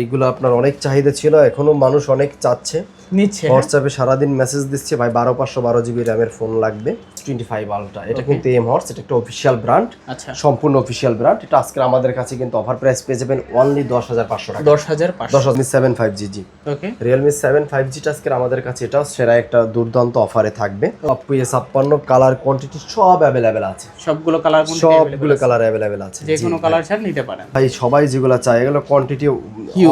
এইগুলো আপনার অনেক চাহিদা ছিল এখনও মানুষ অনেক চাচ্ছে। নিচ্ছে হোয়াটসঅ্যাপে সারাদিন মেসেজ দিচ্ছে ভাই বারো পাঁচশো বারো জিবি র্যামের ফোন লাগবে। টোয়েন্টি ফাইভ আলট্রা এটা কিন্তু এম হর্স এটা একটা অফিসিয়াল ব্র্যান্ড আচ্ছা। সম্পূর্ণ অফিসিয়াল ব্র্যান্ড এটা আজকে আমাদের কাছে কিন্তু অফার প্রাইস পেয়ে যাবেন অনলি দশ হাজার পাঁচশো টাকা। দশ হাজার দশ হাজার সেভেন ফাইভ জি। জি ওকে রিয়েলমি সেভেন ফাইভ জিটা আজকে আমাদের কাছে এটাও সেরা একটা দুর্দান্ত অফারে থাকবে। ছাপ্পান্ন কালার কোয়ান্টিটি সব অ্যাভেলেবেল আছে। সবগুলো কালার সবগুলো কালার অ্যাভেলেবেল আছে। যে কোনো। কালার ছাড় নিতে পারেন। ভাই সবাই যেগুলো চায় এগুলো কোয়ান্টিটি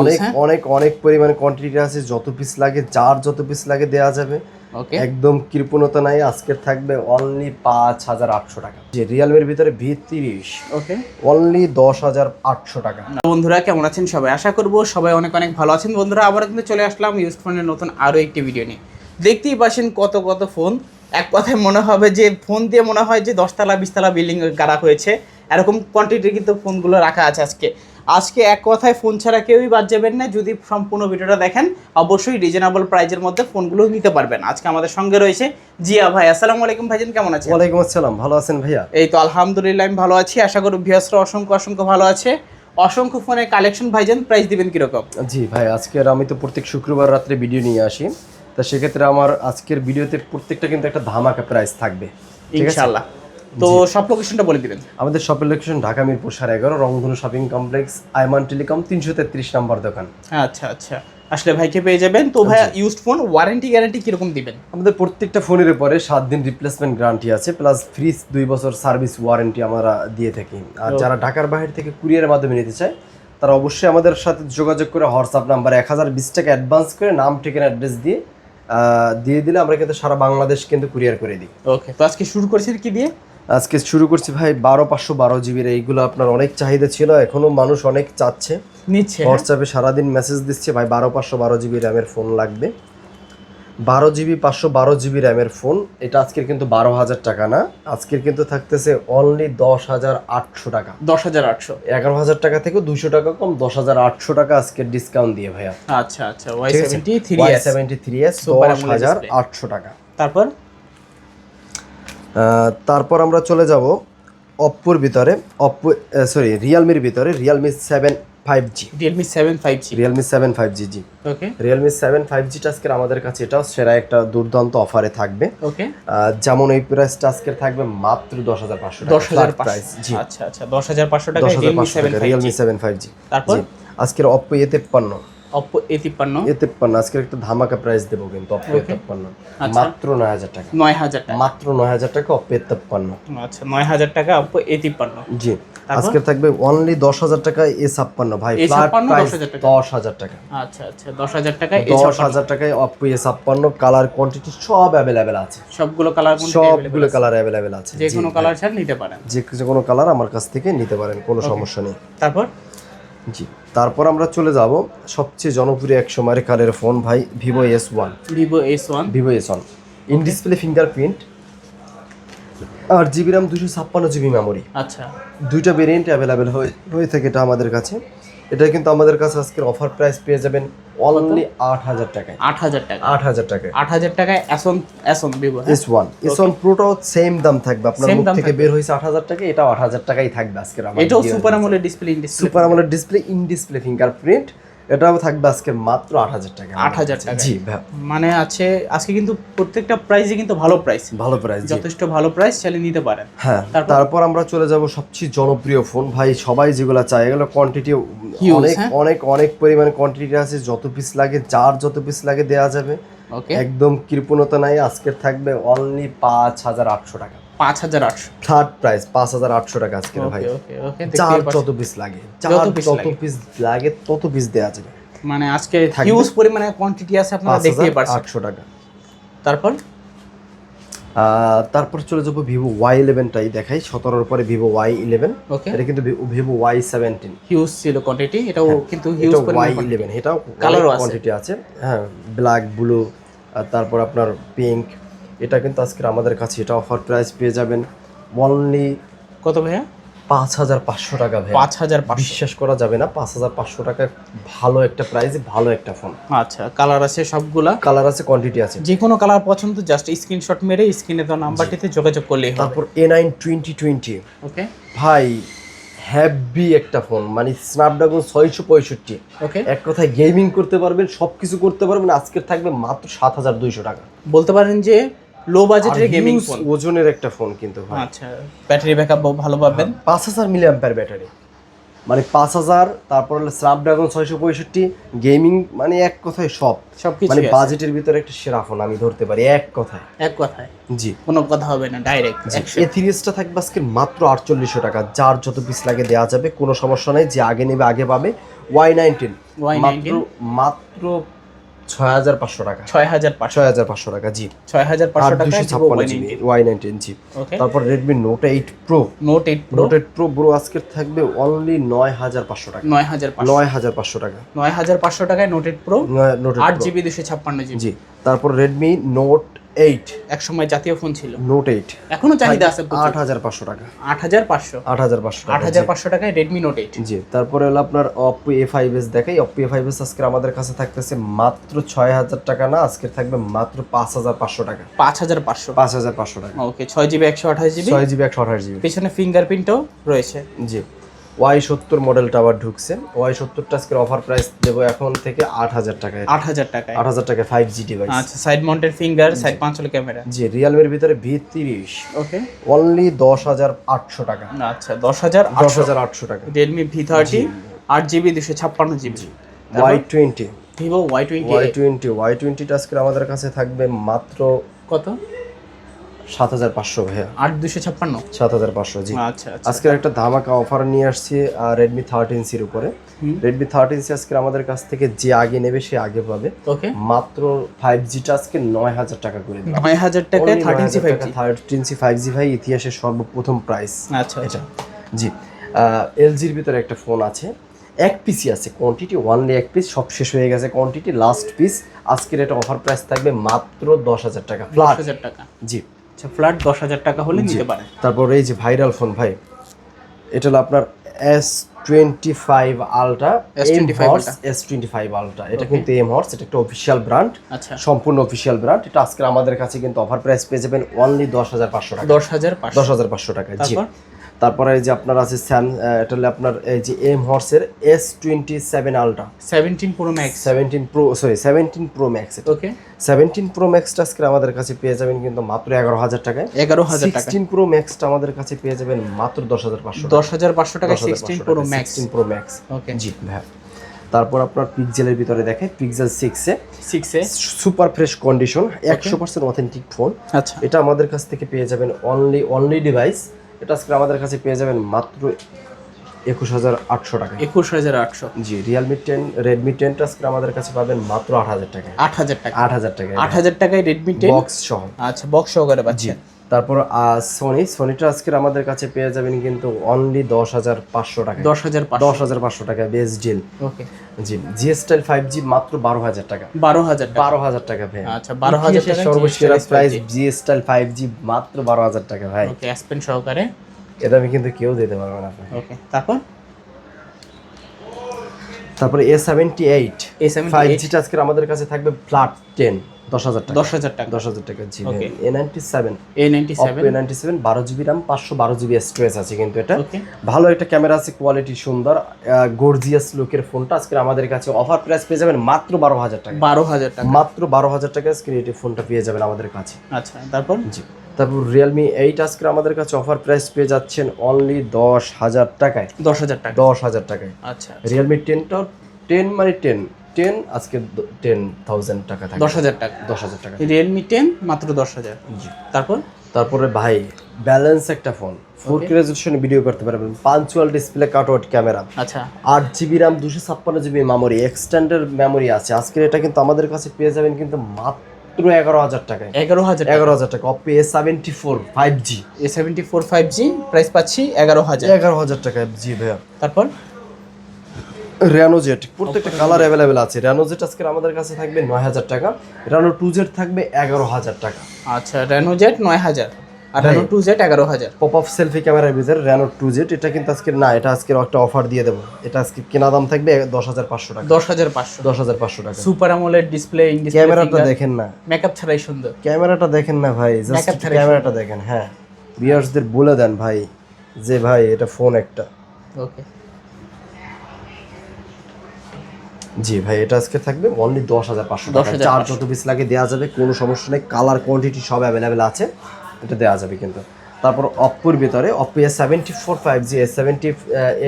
অনেক হ্যাঁ? অনেক অনেক পরিমাণে কোয়ান্টিটি আছে যত পিস লাগে যার যত পিস লাগে দেওয়া যাবে। ওকে একদম কৃপণতা নাই আজকের থাকবে অনলি পাঁচ হাজার আটশো টাকা। যে রিয়েলমির ভিতরে ভি তিরিশ ওকে অনলি দশ হাজার আটশো টাকা। বন্ধুরা কেমন আছেন সবাই? আশা করব সবাই অনেক অনেক ভালো আছেন। বন্ধুরা আবার কিন্তু চলে আসলাম ইউজ ফোনের নতুন আরও একটি ভিডিও নিয়ে। দেখতেই পাচ্ছেন কত কত ফোন এক কথায় মনে হবে যে ফোন দিয়ে মনে হয় যে দশতলা বিশতলা বিল্ডিং গাড়া হয়েছে। এরকম কোয়ান্টিটির কিন্তু ফোনগুলো রাখা আছে আজকে। আজকে এক কথায় ফোন ছাড়া কেউই বাদ যাবেন না। যদি সম্পূর্ণ ভিডিওটা দেখেন অবশ্যই রিজনেবল প্রাইজের মধ্যে ফোনগুলো নিতে পারবেন। আজকে আমাদের সঙ্গে রয়েছে জিয়া ভাই। আসসালামু আলাইকুম ভাইজান কেমন আছেন? ওয়ালাইকুম আসসালাম ভালো আছেন ভাইয়া? এই তো আলহামদুলিল্লাহ আমি ভালো আছি। আশা করি ভিয়াসরা অসংখ্য অসংখ্য ভালো আছে। অসংখ্য ফোনের কালেকশন ভাইজান প্রাইস দিবেন কীরকম? জি ভাই আজকের আমি তো প্রত্যেক শুক্রবার রাত্রে ভিডিও নিয়ে আসি। তা সেক্ষেত্রে আমার আজকের ভিডিওতে প্রত্যেকটা কিন্তু একটা ধামাকা প্রাইস থাকবে। ইনশাআল্লাহ। তো সব লোকেশনটা বলে দিবেন। আমাদের শপের লোকেশন ঢাকা মিরপুর সাড়ে এগারো রংধনু শপিং কমপ্লেক্স আইমান টেলিকম তিনশো তেত্রিশ নম্বর দোকান। আচ্ছা আচ্ছা। আসলে ভাইকে পেয়ে যাবেন। তো ভাই ইউজড ফোন ওয়ারেন্টি গ্যারান্টি কীরকম দিবেন? আমাদের প্রত্যেকটা ফোনের উপরে সাত দিন রিপ্লেসমেন্ট গ্যারান্টি আছে প্লাস ফ্রিজ দুই বছর সার্ভিস ওয়ারেন্টি আমরা দিয়ে থাকি। আর যারা ঢাকার বাইরে থেকে কুরিয়ারের মাধ্যমে নিতে চায় তারা অবশ্যই আমাদের সাথে যোগাযোগ করে হোয়াটসঅ্যাপ নাম্বার এক হাজার বিশ টাকা অ্যাডভান্স করে নাম ঠিকানা অ্যাড্রেস দিয়ে দিয়ে দিলে আমরা কিন্তু সারা বাংলাদেশ কিন্তু কুরিয়ার করে দিই। ওকে তো আজকে শুরু করেছেন কি দিয়ে? আজকে শুরু করছি ভাই বারো পাঁচশো বারো জিবির এইগুলো আপনার অনেক চাহিদা ছিল এখনও মানুষ অনেক চাচ্ছে। নিচ্ছে হোয়াটসঅ্যাপে সারাদিন মেসেজ দিচ্ছে ভাই বারো পাঁচশো বারো জিবি র্যামের ফোন লাগবে। বারো জিবি পাঁচশো বারো জিবি র্যামের ফোন এটা আজকের কিন্তু বারো হাজার টাকা না। আজকের কিন্তু থাকতেছে অনলি দশ হাজার আটশো টাকা। দশ হাজার আটশো। এগারো হাজার টাকা থেকে দুশো টাকা কম দশ হাজার আটশো টাকা আজকের ডিসকাউন্ট দিয়ে ভাইয়া। আচ্ছা আচ্ছা Y seventy three seventy three S দশ হাজার আটশো টাকা। তারপর? তারপর আমরা চলে যাব অপ্পোর ভিতরে অপ্পো সরি রিয়েলমির ভিতরে Realme seven five G Realme seven five G Realme seven five G. জি ওকে রিয়েলমি সেভেন ফাইভ জিটা আজকের আমাদের কাছে এটাও সেরা একটা দুর্দান্ত অফারে থাকবে। ওকে যেমন এই প্রাইসটা আজকের থাকবে মাত্র দশ হাজার পাঁচশো দশ হাজার প্রাইস জি। আচ্ছা আচ্ছা দশ হাজার পাঁচশো টাকা রিয়েলমি সেভেন ফাইভ জি তারপর? আজকের অপ্পো এ তেপ্পান্ন। অপ্পো এ তিপ্পান্ন এ তেপ্পান্ন আজকের একটা ধামাকা প্রাইস দেবো কিন্তু অপ্পো এ তেপ্পান্ন আচ্ছা। মাত্র নয় হাজার টাকা। নয় হাজার টাকা। মাত্র নয় হাজার টাকা অপ্পো এ তেপ্পান্ন আচ্ছা নয় হাজার টাকা অপ্পো এ তিপ্পান্ন জি আজকের থাকবে অনলি দশ হাজার টাকা এ ছাপ্পান্ন। ভাই এ ফ্ল্যাট 56 প্রাইস 10,000 টাকা। দশ হাজার টাকা। আচ্ছা আচ্ছা দশ হাজার টাকা দশ হাজার টাকায় এ ছাপ্পান্ন কালার কোয়ান্টিটি সব অ্যাভেলেবেল আছে। সবগুলো কালার সবগুলো কালার অ্যাভেলেবেল আছে। যে কোনো কালার ছাড় নিতে পারেন। যে কোনো কালার আমার কাছ থেকে নিতে পারেন কোনো সমস্যা নেই। তারপর? জি। তারপর আমরা চলে যাব সবচেয়ে জনপ্রিয় এক সময়ের কালের ফোন ভাই Vivo S one Vivo S one Vivo S one in display fingerprint R GB RAM দুশো ছাপ্পান্ন জিবি মেমোরি আচ্ছা। দুইটা ভেরিয়েন্ট অ্যাভেলেবেল হয়ে হয়ে থাকে এটা আমাদের কাছে। এটা কিন্তু আমাদের কাছে আজকের অফার প্রাইস পেয়ে যাবেন অনলি আট হাজার টাকায়। আট হাজার টাকা। আট হাজার টাকায়। আট হাজার টাকায় অ্যাসন অ্যাসন Vivo S one S one প্রোটাও same দাম থাকবে। আপনার মুখ থেকে বের হয়েছে আট হাজার টাকা এটাও আট হাজার টাকাই থাকবে আজকের আমার এটাও সুপার। আমলের ডিসপ্লে ইন ডিসপ্লে সুপার আমলের ডিসপ্লে ইন ডিসপ্লে ফিঙ্গারপ্রিন্ট এটাও থাকবে আজকে মাত্র আট হাজার টাকা। 8,000 টাকায়। জি মানে আছে আজকে কিন্তু প্রত্যেকটা প্রাইসে কিন্তু ভালো প্রাইস ভালো প্রাইস যথেষ্ট ভালো প্রাইস চালিয়ে নিতে পারেন। হ্যাঁ তারপর? তারপর আমরা চলে যাব সবচেয়ে জনপ্রিয় ফোন ভাই সবাই যেগুলো চায় এগুলো কোয়ান্টিটি অনেক হ্যাঁ? অনেক অনেক পরিমাণে কোয়ান্টিটি আছে। যত পিস লাগে যার যত পিস লাগে দেওয়া যাবে। একদম কৃপণতা নাই। আজকের থাকবে অনলি পাঁচ হাজার আটশো টাকা। পাঁচ হাজার আটশো। প্রাইস পাঁচ হাজার আটশো টাকা আজকের ভাই। যত পিস লাগে। যত। পিস তত পিস দেওয়া যাবে। মানে আজকে হিউজ পরিমাণে কোয়ান্টিটি আছে আপনারা দেখতেই পারছেন আটশো টাকা। তারপর? তারপর চলে যাব ভিভো ওয়াই ইলেভেনটাই দেখাই। সতেরোর পরে ভিভো ওয়াই ইলেভেন এটা কিন্তু ভিভো ওয়াই সেভেন্টিন হিউজ ছিল কোয়ান্টিটি এটাও কিন্তু হিউজ ওয়াই ইলেভেন এটাও কালারও কোয়ান্টিটি আছে। হ্যাঁ ব্ল্যাক ব্লু তারপর আপনার পিঙ্ক এটা কিন্তু আজকের আমাদের কাছে এটা অফার প্রাইস পেয়ে যাবেন অনলি কত ভাইয়া? পাঁচ হাজার পাঁচশো টাকা ভাই পাঁচ হাজার বিশ্বাস করা যাবে না পাঁচ হাজার পাঁচশো টাকা ভালো একটা প্রাইসে ভালো একটা ফোন আচ্ছা কালার আছে সবগুলা? কালার আছে কোয়ান্টিটি আছে। যে কোনো কালার পছন্দ জাস্ট স্ক্রিনশট মেরে স্ক্রিনে দেওয়া নাম্বারটিতে যোগাযোগ করলেই হবে। তারপর A nine twenty twenty okay. ভাই হ্যাভি একটা ফোন মানে স্ন্যাপড্রাগন ছয়শো পঁয়ষট্টি। ওকে। এক কথায় গেমিং করতে পারবেন সব কিছু করতে পারবেন আজকের থাকবে মাত্র সাত হাজার দুইশো টাকা। বলতে পারেন যে লো বাজেটের গেমিং ফোন ওজনের একটা ফোন কিন্তু ভাই আচ্ছা। ব্যাটারি ব্যাকআপ ভালো পাবেন। পাঁচ হাজার মিলি অ্যাম্পার ব্যাটারি মানে পাঁচ হাজার তারপর হলো স্ন্যাপড্রাগন ছয়শো পঁয়ষট্টি গেমিং মানে এক কথায় সব। সবকিছু মানে। বাজেটের ভিতরে একটা সেরা ফোন আমি ধরতে পারি এক কথায়। এক কথায়। জি। কোনো কথা হবে না ডাইরেক্ট এ থ্রিএসটা থাকবে আজকে মাত্র আটচল্লিশশো টাকা। যার যত পিস লাগে দেওয়া যাবে কোনো সমস্যা নাই যে আগে নেবে আগে পাবে। ওয়াই নাইনটিন Y19 মাত্র মাত্র ছয় হাজার পাঁচশো টাকা। ছয় হাজার ছয় হাজার পাঁচশো টাকা জি। ছয় হাজার পাঁচশো টাকা ছাপ্পান্ন জিবি ওয়াই নাইনটিন জি। তারপর Redmi note eight pro note eight note eight pro bro আজকে থাকবে অনলি নয় হাজার পাঁচশো টাকা। নয় হাজার নয় হাজার পাঁচশো টাকা। নয় হাজার পাঁচশো টাকায় নোট এইট প্রো নোট আট জিবি দুশো ছাপ্পান্ন জিবি। জি। তারপর রেডমি নোট এইট এক সময় জাতীয় ফোন ছিল। নোট এইট এখনও চাহিদা আছে আট হাজার পাঁচশো টাকা। আট হাজার পাঁচশো। আট হাজার পাঁচশো আট হাজার পাঁচশো টাকায় রেডমি নোট এইট জি তারপরে হলো আপনার অপো এ ফাইভ এস দেখাই। অপো এ ফাইভ এস আজকে আমাদের কাছে থাকতেছে মাত্র ছয় হাজার টাকা না আজকে থাকবে মাত্র পাঁচ হাজার পাঁচশো টাকা। পাঁচ হাজার পাঁচশো। পাঁচ হাজার পাঁচশো টাকা। ওকে ছয় জিবি একশো আঠাশ জিবি। ছয় জিবি একশো আঠাশ জিবি। পিছনে ফিঙ্গারপ্রিন্টও রয়েছে। জি। ওয়াই সত্তর মডেলটা আবার ঢুকছে। ওয়াই সত্তরটা আজকের অফার প্রাইস দেবো এখন থেকে আট হাজার টাকায়। আট হাজার টাকায়। আট হাজার টাকা ফাইভ জি ডিভাইস আচ্ছা সাইড মাউন্টেড ফিঙ্গার সাইড পাঁচল ক্যামেরা জি রিয়েলমির ভিতরে ভি তিরিশ। ওকে অনলি দশ হাজার আটশো টাকা। আচ্ছা দশ হাজার দশ হাজার আটশো টাকা। রিয়েলমি ভি থার্টি আট জিবি দুশো ছাপ্পান্ন GB Y twenty. Vivo Y twenty Y twenty Y টোয়েন্টিটা আজকে আমাদের কাছে থাকবে মাত্র কত? সাত হাজার পাঁচশো ভাইয়া। আট দুশো ছাপ্পান্ন? সাত হাজার পাঁচশো জি। আচ্ছা আচ্ছা। আজকের একটা ধামাকা অফার নিয়ে আসছি রেডমি থার্টিন সির উপরে। রেডমি থার্টিন সি আজকে আমাদের কাছ থেকে যে আগে নেবে সে আগে পাবে। ওকে। মাত্র ফাইভ জিটা আজকে নয় হাজার টাকা করে দিবে। নয় হাজার টাকায় thirteen C five thirteen C five G ভাই ইতিহাসের সর্বপ্রথম প্রাইস আচ্ছা এটা। জি। এলজির ভিতরে একটা ফোন আছে। এক পিসই আছে কোয়ান্টিটি ওয়ানলি এক পিস সব শেষ হয়ে গেছে কোয়ান্টিটি লাস্ট পিস আজকের এটা অফার প্রাইস থাকবে মাত্র দশ হাজার টাকা। দশ হাজার টাকা। জি। আচ্ছা ফ্ল্যাট দশ হাজার টাকা হলে নিতে পারে। তারপর এই যে ভাইরাল ফোন ভাই এটা হলো আপনার S twenty five ultra S25 Ultra। S twenty five ultra এটা কিন্তু এম হর্স এটা একটা অফিসিয়াল ব্র্যান্ড আচ্ছা। সম্পূর্ণ অফিসিয়াল ব্র্যান্ড এটা আজকে আমাদের কাছে কিন্তু অফার প্রাইস পেয়ে যাবেন অনলি দশ হাজার পাঁচশো টাকা। দশ হাজার দশ হাজার পাঁচশো টাকা জি। তারপর? এই যে আপনার আছে স্যাম এটা হলো আপনার এই যে M হর্সের S twenty seven ultra seventeen pro max seventeen pro sorry seventeen pro max okay seventeen pro ম্যাক্সটা আজকে আমাদের কাছে পেয়ে যাবেন কিন্তু মাত্র এগারো হাজার টাকায়। এগারো হাজার টাকা। সিক্সটিন প্রো ম্যাক্সটা আমাদের কাছে পেয়ে যাবেন মাত্র দশ হাজার পাঁচশো দশ হাজার পাঁচশো টাকা। Sixteen pro max pro max okay জি হ্যাঁ তারপর আপনার পিক্সেলের ভিতরে দেখে পিক্সেল সিক্সে সিক্সে সুপার ফ্রেশ কন্ডিশন একশো পার্সেন্ট অথেন্টিক ফোন আচ্ছা। এটা আমাদের কাছ থেকে পেয়ে যাবেন অনলি অনলি ডিভাইস এটা আজকে আমাদের কাছে পেয়ে যাবেন মাত্র একুশ হাজার আটশো টাকা। একুশ হাজার আটশো। জি রিয়েলমি টেন রেডমি টেনটা আজকে আমাদের কাছে পাবেন মাত্র আট হাজার টাকা আট হাজার টাকা। আট হাজার টাকা আট হাজার টাকায় রেডমি টেন? বক্স সহ। আচ্ছা বক্স সহকারে পাচ্ছি তারপর সোনি সোনিটা আজকের আমাদের কাছে পেয়ে যাবেন কিন্তু অনলি দশ হাজার পাঁচশো টাকা দশ হাজার দশ হাজার পাঁচশো টাকা বেস ডিল ওকে জি জিএসটাইল ফাইভ জি মাত্র বারো হাজার টাকা। বারো হাজার বারো হাজার টাকা ভাই। আচ্ছা, 12,000 ইতিহাসের টাকায় সর্বসেরা প্রাইস 5G জিএসটাইল ফাইভ জি মাত্র বারো হাজার টাকা ভাই। ওকে অ্যাসপেন সহকারে। এটা আমি কিন্তু কেউ দিতে পারব না। ওকে তারপর? তারপরে A seventy eight A five জিটা আজকের আমাদের কাছে থাকবে ফ্ল্যাট টেন দশ হাজার টাকা। দশ হাজার টাকা। দশ হাজার টাকা জি A ninety seven A ninety seven A ninety seven বারো জিবি র্যাম পাঁচশো বারো জিবি স্টোরেজ আছে কিন্তু এটা। ভালো একটা ক্যামেরা আছে কোয়ালিটি সুন্দর। গর্জিয়াস লুকের ফোনটা আজকে আমাদের কাছে অফার প্রাইস পেয়ে যাবেন মাত্র বারো হাজার টাকা। বারো হাজার টাকা। মাত্র বারো হাজার টাকা আজকে এই ফোনটা পেয়ে যাবেন আমাদের কাছে। আচ্ছা তারপর? জি। তারপর রিয়েলমি এইট আজকে আমাদের কাছে অফার প্রাইস পেয়ে যাচ্ছেন অনলি দশ হাজার টাকায়। দশ হাজার টাকা দশ হাজার টাকায়। আচ্ছা রিয়েলমি টেনটা টেন মানে টেন টেন আজকে টেন থাউজেন্ড টাকা থাকে। দশ হাজার টাকা। দশ হাজার টাকা। রিয়েলমি টেন মাত্র দশ হাজার। জি। তারপর? তারপরে ভাই ব্যালেন্স একটা ফোন ফোর কে রেজলিউশনে ভিডিও করতে পারবেন। পাঞ্চুয়াল ডিসপ্লে কাটআউট ক্যামেরা আচ্ছা। আট জিবি র্যাম দুশো ছাপ্পান্ন জিবি মেমোরি এক্সটেন্ডের মেমোরি আছে। আজকের এটা কিন্তু আমাদের কাছে পেয়ে যাবেন কিন্তু মাত্র এগারো হাজার টাকায়। এগারো হাজার এগারো হাজার টাকা। Oppo A seventy four five G A seventy four five G price পাচ্ছি এগারো হাজার। এগারো হাজার টাকায় জি ভাইয়া। তারপর? রেনো জেট প্রত্যেকটা কালার অ্যাভেলেবেল আছে। রেনো জেট আজকে আমাদের কাছে থাকবে নয় হাজার টাকা। রেনো টু জেড থাকবে এগারো হাজার টাকা। আচ্ছা রেনো জেট নয় হাজার। রেনো টু জেট এগারো হাজার। পপ আপ সেলফি ক্যামেরার ভিতরে রেনো টু জেড এটা কিন্তু আজকে না এটা আজকে একটা অফার দিয়ে দেবো। এটা আজকে কেনা দাম থাকবে দশ হাজার পাঁচশো টাকা। দশ হাজার পাঁচশো। দশ হাজার পাঁচশো টাকা। সুপার আমোলেড ডিসপ্লে ক্যামেরাটা দেখেন না। মেকআপ ছাড়াই সুন্দর। ক্যামেরাটা দেখেন না ভাই ক্যামেরাটা দেখেন হ্যাঁ। ভিউয়ার্সদের বলে দেন ভাই যে ভাই এটা ফোন একটা। ওকে জি ভাই এটা আজকে থাকবে অনলি দশ হাজার পাঁচশো টাকা। 10,500 চার যত পিস লাগে দেওয়া যাবে কোনো সমস্যা নেই। কালার কোয়ান্টিটি সব অ্যাভেলেবেল আছে। এটা দেওয়া যাবে কিন্তু। তারপর অপ্পোর ভিতরে Oppo A seventy four five G A seventy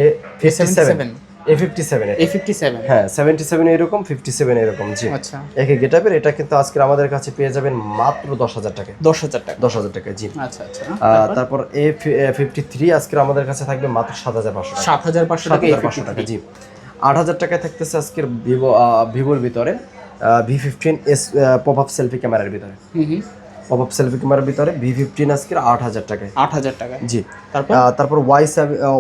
A fifty seven A fifty seven A fifty seven হ্যাঁ সেভেন্টি সেভেন এরকম ফিফটি সেভেন এরকম জি। আচ্ছা। একে গেটাপের এটা কিন্তু আজকে আমাদের কাছে পেয়ে যাবেন মাত্র দশ হাজার টাকা দশ হাজার টাকা। দশ হাজার টাকা জি। আচ্ছা আচ্ছা। তারপর এ ফিফটি থ্রি আজকে আমাদের কাছে থাকবে মাত্র সাত হাজার পাঁচশো টাকা। সাত হাজার পাঁচশো সাত টাকা হাজার পাঁচশো টাকা জি। আট হাজার টাকায় থাকতেছে আজকের ভিভো ভিভোর ভিতরে V fifteen S pop up selfie ক্যামেরার ভিতরে। পপ আপ সেলফি ক্যামেরার ভিতরে ভি ফিফটিন আজকের আট হাজার টাকায়। আট হাজার টাকা। জি। তারপর? তারপর ওয়াই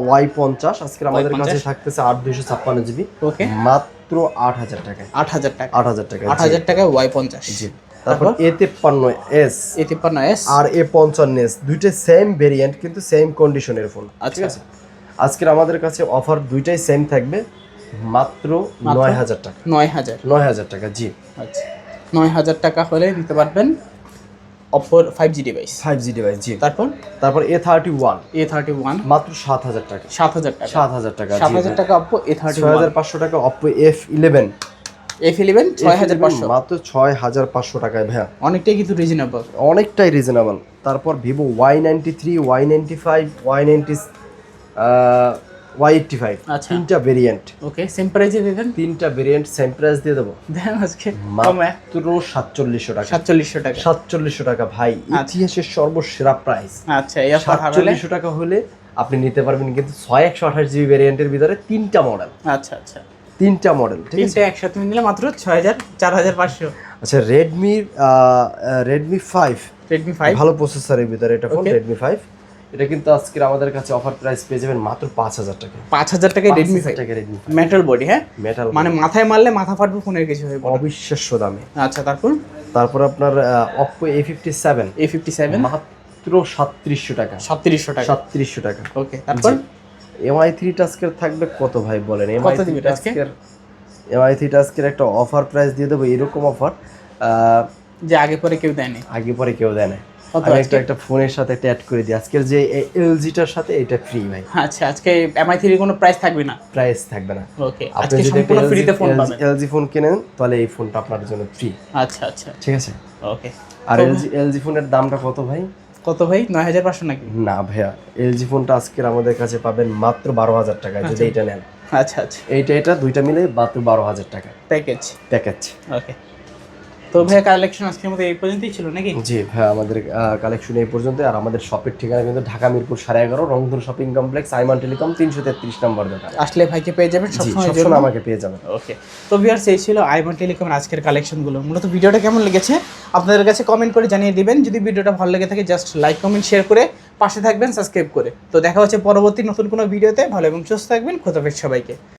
ওয়াই পঞ্চাশ আজকের আমাদের কাছে থাকতেছে আট দুইশো ছাপ্পান্ন জিবি ওকে মাত্র আট হাজার টাকায়। আট হাজার টাকা। আট হাজার টাকা আট হাজার টাকা ওয়াই পঞ্চাশ। জি। তারপর? এ তেপ্পান্ন এস এ তিপ্পান্ন এস আর এ পঞ্চান্ন এস দুইটা সেম ভেরিয়েন্ট কিন্তু সেম কন্ডিশনের ফোন আচ্ছা। আজকের আমাদের কাছে অফার দুইটাই সেম থাকবে মাত্র নয় হাজার টাকা। নয় হাজার। নয় হাজার টাকা জি। আচ্ছা। নয় হাজার টাকা হলে নিতে পারবেন অপোর five G device five G device জি। তারপর? তারপর A thirty one A thirty one মাত্র সাত হাজার টাকা। সাত হাজার টাকা। সাত হাজার টাকা সাত হাজার টাকা অপো এ থার্টি ছয় হাজার পাঁচশো টাকা Oppo F eleven F eleven ছয় হাজার পাঁচশো। মাত্র ছয় হাজার পাঁচশো টাকায় ভাইয়া। অনেকটাই কিন্তু রিজনেবল অনেকটাই রিজনেবল তারপর Vivo Y ninety three Y ninety five Y ninety Y eighty five আচ্ছা। তিনটা ভেরিয়েন্ট ওকে সেম প্রাইজে দিবেন তিনটা ভেরিয়েন্ট সেম প্রাইস দিয়ে দেবো। দেন আজকে। মাত্র সাতচল্লিশশো টাকা। সাতচল্লিশশো টাকা। সাতচল্লিশশো টাকা ভাই ইতিহাসের সর্বসেরা প্রাইস আচ্ছা এই সাতচল্লিশশো টাকা হলে আপনি নিতে পারবেন কিন্তু ছয় একশো আঠাশ জিবি ভ্যারিয়েন্টের ভিতরে তিনটা মডেল আচ্ছা আচ্ছা। তিনটা মডেল ঠিক আছে? তিনটে একসাথে নিলে মাত্র ছয় হাজার চার হাজার পাঁচশো। আচ্ছা Redmi Redmi five Redmi five ভালো প্রসেসরের ভিতরে এটা ফোন রেডমি ফাইভ এটা কিন্তু আজকের আমাদের কাছে অফার প্রাইস পেয়ে যাবেন মাত্র পাঁচ হাজার টাকা পাঁচ হাজার টাকায় রেডমি ফাইভ টাকা রেডমি মেটাল বডি হ্যাঁ? মেটাল মানে মাথায় মারলে মাথা ফাটবে ফোনের কিছু পড়ে। অবিশ্বাস্য দামে। আচ্ছা তারপর? তারপর আপনার Oppo A fifty seven A fifty seven মাত্র সাতত্রিশশো টাকা। সাতত্রিশশো টাকা। সাতত্রিশশো টাকা। ওকে তারপর? এমআই থ্রি টাস্কের থাকবে কত ভাই বলেন? Mi three? টাস্কের এমআই থ্রি টাস্কের একটা অফার প্রাইস দিয়ে দেবো এরকম অফার যে আগে পরে কেউ দেয়নি। আগে পরে কেউ দেয় না আমি? একটা একটা ফোনের সাথে একটা অ্যাড করে দিই। আজকের যে এলজিটার সাথে এটা ফ্রি ভাই। আচ্ছা আজকে এমআই থ্রির কোনো প্রাইস থাকবে না? প্রাইস থাকবে না। ওকে আপনি যদি ফ্রিতে ফোন পাবেন। এলজি ফোন কেনেন তাহলে এই ফোনটা আপনার জন্য ফ্রি আচ্ছা আচ্ছা। ঠিক আছে? ওকে আর এলজি এলজি ফোনের দামটা কত ভাই? কত ভাই? নয় হাজার পাঁচশো নাকি? না ভাইয়া এলজি ফোনটা আজকের আমাদের কাছে পাবেন মাত্র বারো হাজার টাকা যদি এটা নেন। আচ্ছা আচ্ছা। এইটা এটা দুইটা মিলে মাত্র বারো হাজার টাকা। প্যাকেজ প্যাকেজ ওকে তো ভাই কালেকশন আজকের মতো এই পর্যন্তই ছিল নাকি? জি ভাই আমাদের কালেকশন এই পর্যন্ত আর আমাদের শপের ঠিকানা কিন্তু ঢাকা মিরপুর সাড়ে এগারো রংধন শপিং কমপ্লেক্স আইমান টেলিকম তিনশো তেত্রিশ নম্বর দোকান। আসলে ভাইকে পেয়ে যাবেন সবসময় আমাকে পেয়ে যাবেন। ওকে তো ভিউয়ার্স এই ছিল আইবন টেলিকমের আজকের কালেকশনগুলো মূলত ভিডিওটা কেমন লেগেছে? আপনাদের কাছে কমেন্ট করে জানিয়ে দিবেন। যদি ভিডিওটা ভালো লেগে থাকে জাস্ট লাইক কমেন্ট শেয়ার করে পাশে থাকবেন সাবস্ক্রাইব করে। তো দেখা হচ্ছে পরবর্তী নতুন কোনো ভিডিওতে। ভালো এবং সুস্থ থাকবেন। খোদাফেজ সবাইকে।